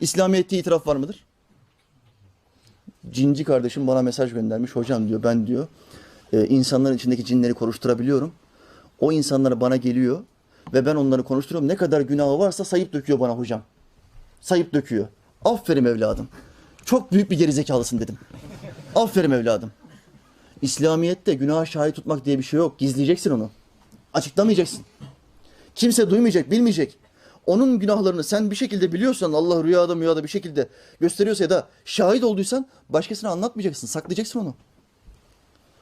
İslamiyet'te itiraf var mıdır? Cinci kardeşim bana mesaj göndermiş. Hocam diyor ben diyor e, insanların içindeki cinleri konuşturabiliyorum. O insanlar bana geliyor ve ben onları konuşturuyorum. Ne kadar günahı varsa sayıp döküyor bana hocam. Sayıp döküyor. Aferin evladım. Çok büyük bir gerizekalısın dedim. Aferin evladım. İslamiyet'te günaha şahit tutmak diye bir şey yok. Gizleyeceksin onu. Açıklamayacaksın. Kimse duymayacak, bilmeyecek. Onun günahlarını sen bir şekilde biliyorsan Allah rüyada müyada bir şekilde gösteriyorsa ya da şahit olduysan başkasına anlatmayacaksın. Saklayacaksın onu.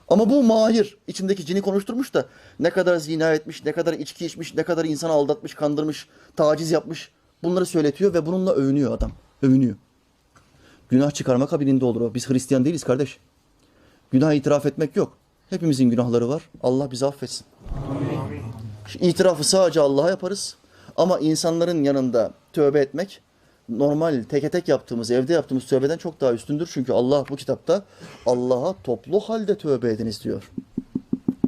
Ama bu mahir içindeki cini konuşturmuş da ne kadar zina etmiş, ne kadar içki içmiş, ne kadar insanı aldatmış, kandırmış, taciz yapmış. Bunları söyletiyor ve bununla övünüyor adam. Övünüyor. Günah çıkarma kabiliğinde olur o. Biz Hristiyan değiliz kardeş. Günah itiraf etmek yok. Hepimizin günahları var. Allah bizi affetsin. Şu İtirafı sadece Allah'a yaparız. Ama insanların yanında tövbe etmek normal teke tek yaptığımız, evde yaptığımız tövbeden çok daha üstündür. Çünkü Allah bu kitapta Allah'a toplu halde tövbe ediniz diyor.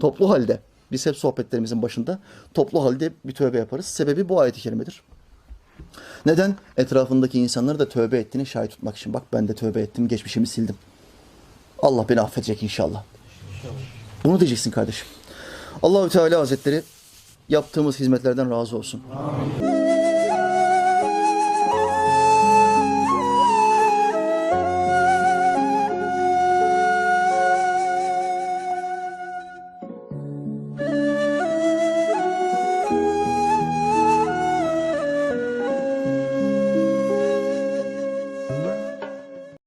Toplu halde. Biz hep sohbetlerimizin başında toplu halde bir tövbe yaparız. Sebebi bu ayet-i kerimedir. Neden? Etrafındaki insanları da tövbe ettiğini şahit tutmak için. Bak ben de tövbe ettim, geçmişimi sildim. Allah beni affedecek inşallah. Bunu diyeceksin kardeşim. Allahü Teala Hazretleri yaptığımız hizmetlerden razı olsun.